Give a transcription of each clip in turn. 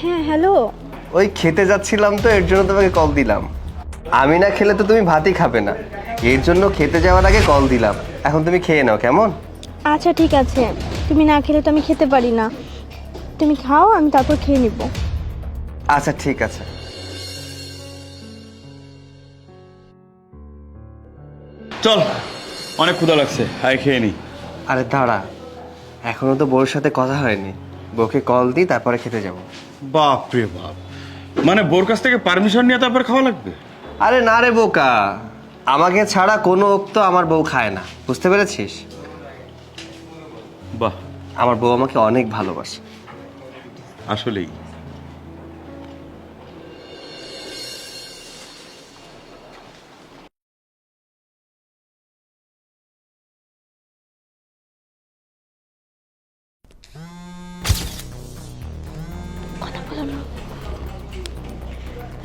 হ্যাঁ হ্যালো ওই খেতে যাচ্ছিলাম তো এর জন্য তোমাকে কল দিলাম। আমি না খেলে তো তুমি ভাতই খাবে না। এর জন্য খেতে যাওয়ার আগে কল দিলাম। এখন তুমি খেয়ে নাও কেমন? আচ্ছা ঠিক আছে। তুমি না খেলে তো আমি খেতে পারি না। তুমি খাও আমি তারপর খেয়ে নিব। আচ্ছা ঠিক আছে। চল অনেক ক্ষুধা লাগছে। হাই খেয়ে নি। আরে দাঁড়া এখনও তো বউর সাথে কথা হয়নি। বউকে কল দিই তারপরে খেতে যাব। বাপরে বাপ। মানে বোর কাছ থেকে পারমিশন নিয়ে তারপর খাওয়া লাগবে? আরে না রে বোকা। আমাকে ছাড়া কোনো ওক্ত আমার বউ খায় না। বুঝতে পেরেছিস? বাহ। আমার বউ আমাকে অনেক ভালোবাসে। আসলেই।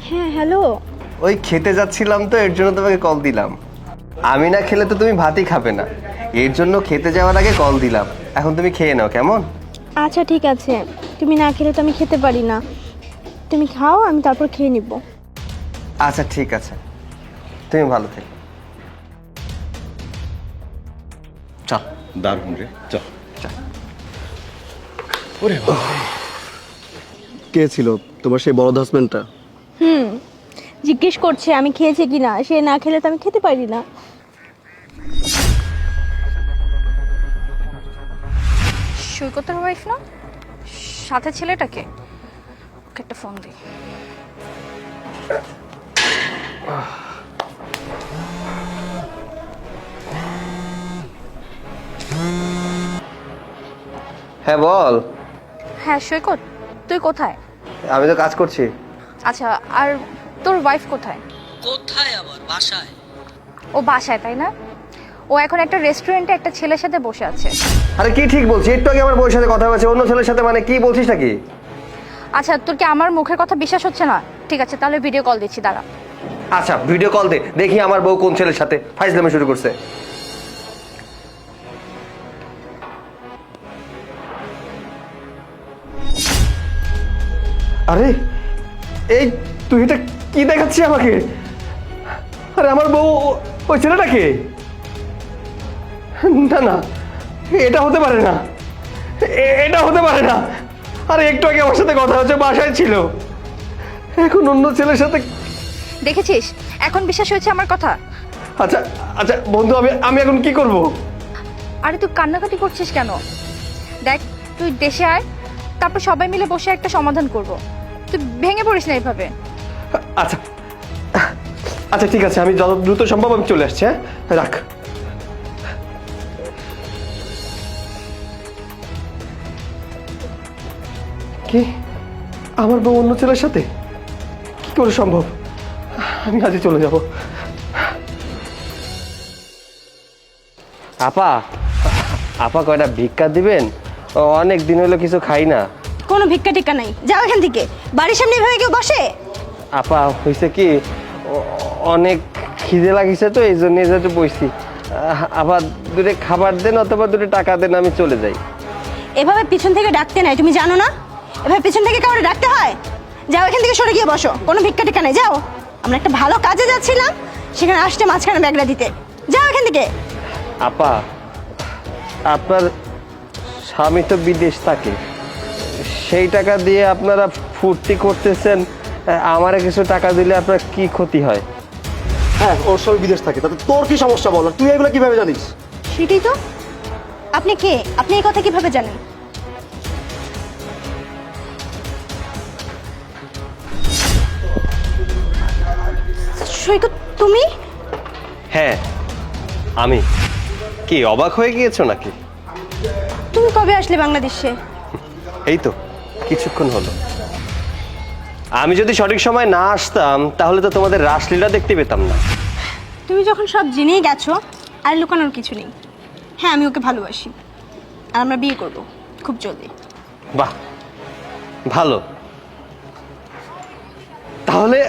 হ্যাঁ হ্যালো। ওই খেতে যাচ্ছিলাম তো এর জন্য তোমাকে কল দিলাম। আমি না খেলে তো তুমি ভাতই খাবে না। এর জন্য খেতে যাওয়ার আগে কল দিলাম। এখন তুমি খেয়ে নাও কেমন? আচ্ছা ঠিক আছে। তুমি না খেলে তো আমি খেতে পারি না। তুমি খাও আমি তারপর খেয়ে নিব। আচ্ছা ঠিক আছে। তুমি ভালো থেকো। চল দারুণ রে চল কে ছিল তোমার সেই বড় হাজবেন্ডটা হুম জিজ্ঞেস করছে আমি খেয়েছি কি না সে না খেলে তো আমি খেতে পারি না। সৈকতের ওয়াইফ না? সাথে ছেলেটাকে? ওকে একটা ফোন দিই। হ্যাঁ বল। হ্যাঁ সৈকত তুই কোথায়? আমি তো কাজ করছি। আচ্ছা আর তোর ওয়াইফ কোথায়? কোথায় আবার? বাসায়? ও বাসায় তাই না? ও এখন একটা রেস্টুরেন্টে একটা ছেলের সাথে বসে আছে। আরে কি ঠিক বলছি একটু আগে আমার বউয়ের সাথে কথা হয়েছে। অন্য ছেলের সাথে মানে কি বলছিস নাকি? আচ্ছা তোর কি আমার মুখের কথা বিশ্বাস হচ্ছে না? ঠিক আছে তাহলে ভিডিও কল দিচ্ছি দাঁড়া। আচ্ছা ভিডিও কল দে। দেখি আমার বউ কোন ছেলের সাথে ফাইজলামে শুরু করছে। আরে এই তুই এটা কি দেখাচ্ছিস আমাকে? আরে আমার বউ ওই ছেলেটাকে? না না এটা হতে পারে না। এটা হতে পারে না। আরে একটু আগে আমার সাথে কথা হচ্ছে বাসায় ছিল। এখন অন্য ছেলের সাথে দেখেছিস? এখন বিশ্বাস হয়েছে আমার কথা। আচ্ছা আচ্ছা বন্ধু আমি আমি এখন কি করব? আরে তুই কান্নাকাটি করছিস কেন? দেখ তুই দেশে আয় তারপর সবাই মিলে বসে একটা সমাধান করব। তুই ভেঙে পড়িস না এইভাবে। আচ্ছা। আচ্ছা ঠিক আছে আমি যত দ্রুত সম্ভব আমি চলে আসছি হ্যাঁ? রাখ। কি? আমার বউ অন্য ছেলের সাথে? কি করে সম্ভব? আমি আজই চলে যাব। আপা আপা কয়টা ভিক্ষা দিবেন? ও, অনেক দিন হলো কিছু খাই না। কোনো ভিক্ষা টিক্কা নাই। যাও এখান থেকে। বাড়ির সামনে এভাবে কেউ বসে? আপা হয়েছে কি অ- অনেক খিদে লাগিছে তো এই জন্য যাতে বসছি আবার দূরে খাবার দেন অথবা দূরে টাকা দেন আমি চলে যাই। এভাবে পিছন থেকে ডাকতে নাই তুমি জানো না? এভাবে পিছন থেকে কাউরে ডাকতে হয়? যাও এখান থেকে সরে গিয়ে বসো কোনো ভিক্ষা টিক্কা নাই যাও। আমরা একটা ভালো কাজে যাচ্ছিলাম সেখানে আসতে মাঝখানে ব্যাগটা দিতে। যাও এখান থেকে। আপা আপনার স্বামী তো বিদেশ থাকে। সেই টাকা দিয়ে আপনারা ফুর্তি করতেছেন আমারে কিছু টাকা দিলে আপনার কি ক্ষতি হয়? হ্যাঁ ওর সব বিদেশ থাকে। তাতে তোর কি সমস্যা বল? তুই এগুলো কীভাবে জানিস? সেটাই তো। আপনি কে? আপনি এই কথা কীভাবে জানেন? সৈকত তুমি? হ্যাঁ আমি। কি অবাক হয়ে গিয়েছো নাকি? তুমি কবে আসলে বাংলাদেশে? এই তো কিছুক্ষণ হলো। আমি যদি সঠিক সময় না আসতাম তাহলে তো তোমাদের রাসলীলা দেখতে পেতাম না। তুমি যখন সব জেনেই গেছো আর লুকানোর কিছু নেই। হ্যাঁ আমি ওকে ভালোবাসি। আর আমরা বিয়ে করব খুব জলদি। বাহ ভালো। তাহলে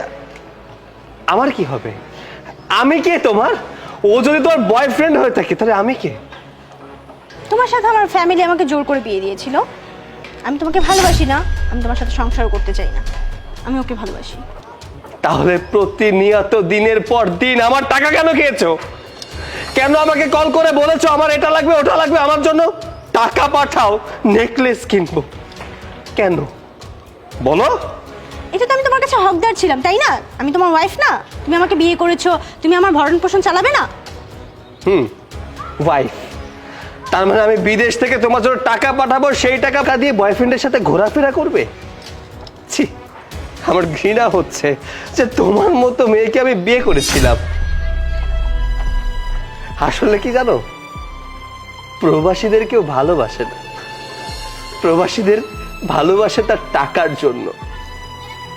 আমার কি হবে? আমি কে তোমার? ও যদি তোমার বয়ফ্রেন্ড হয়ে থাকে তাহলে আমি কে? তোমার সাথে আমার ফ্যামিলি আমাকে জোর করে বিয়ে দিয়েছিল। আমি তোমাকে ভালোবাসি না আমি তোমার সাথে সংসারও করতে চাই না। আমি ওকে ভালোবাসি। তাহলে প্রতিনিয়ত দিনের পর দিন আমার টাকা কেন খেয়েছো? কেন আমাকে কল করে বলেছ আমার এটা লাগবে ওটা লাগবে আমার জন্য? টাকা পাঠাও নেকলেস কিনবো। কেন? বলো। এটা তো আমি তোমার কাছে হকদার ছিলাম তাই না? আমি তোমার ওয়াইফ না? তুমি আমাকে বিয়ে করেছ তুমি আমার ভরণ পোষণ চালাবে না? হুম ওয়াইফ তার মানে আমি বিদেশ থেকে তোমার জন্য টাকা পাঠাবো, সেই টাকা দিয়ে বয়ফ্রেন্ডের সাথে ঘোরাফেরা করবে? ছি, আমার ঘৃণা হচ্ছে যে তোমার মতো মেয়েকে আমি বিয়ে করেছিলাম। আসলে কি জানো? প্রবাসীদের কেউ ভালোবাসে না। প্রবাসীদের ভালোবাসে তার টাকার জন্য।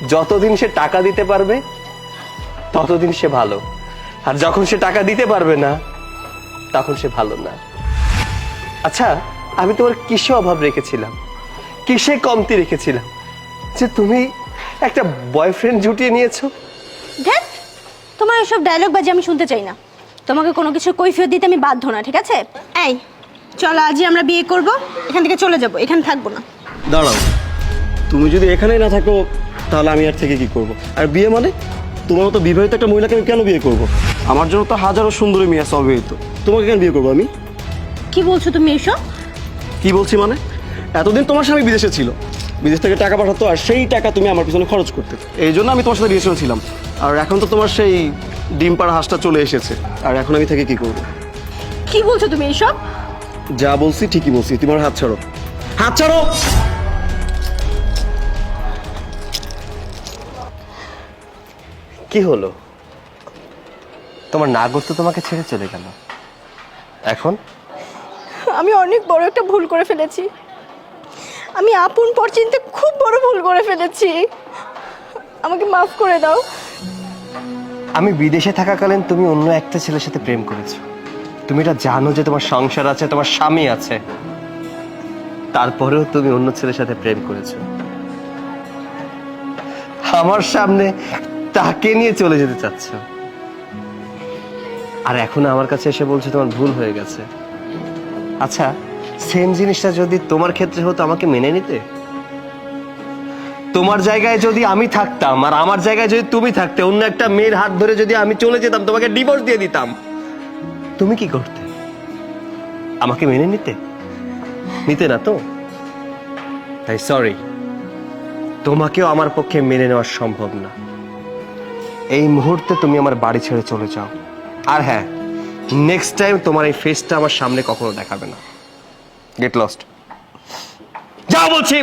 যতদিন সে টাকা দিতে পারবে, ততদিন সে ভালো। আর যখন সে টাকা দিতে পারবে না, তখন সে ভালো না। আচ্ছা আমি তোমার কিসে অভাব রেখেছিলাম? কিসে কমতি রেখেছিলাম? যে তুমি একটা বয়ফ্রেন্ড জুটিয়ে নিয়েছো? ধ্যাত তোমার এসব ডায়লগ বাজে আমি শুনতে চাই না। তোমাকে কোনো কিছু কৈফিয়ত দিতে আমি বাধ্য না ঠিক আছে? এই চলো আজই আমরা বিয়ে করব। এখান থেকে চলে যাব এখানে থাকব না। দাঁড়াও তুমি যদি এখানেই না থাকো তাহলে আমি আর থেকে কি করব? আর বিয়ে মানে? তোমার মতো বিবাহিত একটা মহিলাকে আমি কেন বিয়ে করব? আমার জন্য তো হাজারো সুন্দরী মেয়ে আছে অবিবাহিত। তোমাকে কেন বিয়ে করব আমি? কি বলছো তুমি এসব? কি বলছি মানে? এতদিন তোমার স্বামী বিদেশে ছিল। বিদেশ থেকে টাকা পাঠাতো আর সেই টাকা তুমি আমার পিছনে খরচ করতে। এই জন্য আমি তোমার সাথে রিলেশনে ছিলাম। আর এখন তো তোমার সেই ডিম পাড়া হাঁসটা চলে এসেছে। আর এখন আমি থেকে কি করব? কি বলছো তুমি এসব? যা বলছি ঠিকই বলছি। তোমার হাত ছাড়ো। হাত ছাড়ো! কি হলো? তোমার নাগর তো তোমাকে ছেড়ে চলে গেল। এখন? আমি অনেক বড় একটা ভুল করে ফেলেছি। আমি আপন পর চিনতে খুব বড় ভুল করে ফেলেছি। আমাকে মাফ করে দাও। আমি বিদেশে থাকাকালীন তুমি অন্য একটা ছেলের সাথে প্রেম করেছ। তুমি এটা জানো যে তোমার সংসার আছে, তোমার স্বামী আছে। তারপরেও তুমি অন্য ছেলের সাথে প্রেম করেছ। আমার সামনে তাকে নিয়ে চলে যেতে চাচ্ছ। আর এখন আমার কাছে এসে বলছো তোমার ভুল হয়ে গেছে। আচ্ছা সেম জিনিসটা যদি তোমার ক্ষেত্রে হতো, আমাকে মেনে নিতে? তোমার জায়গায় যদি আমি থাকতাম, আর আমার জায়গায় যদি তুমি থাকতে, অন্য একটা মেয়ের হাত ধরে যদি আমি চলে যেতাম, তোমাকে ডিভোর্স দিয়ে দিতাম। তুমি কি করতে? আমাকে মেনে নিতে? নিতে না তো? তাই সরি তোমাকেও আমার পক্ষে মেনে নেওয়া সম্ভব না। এই মুহূর্তে তুমি আমার বাড়ি ছেড়ে চলে যাও। আর হ্যাঁ নেক্সট টাইম তোমার এই ফেসটা আমার সামনে কখনো দেখাবে না। গেট লস্ট যা বলছি।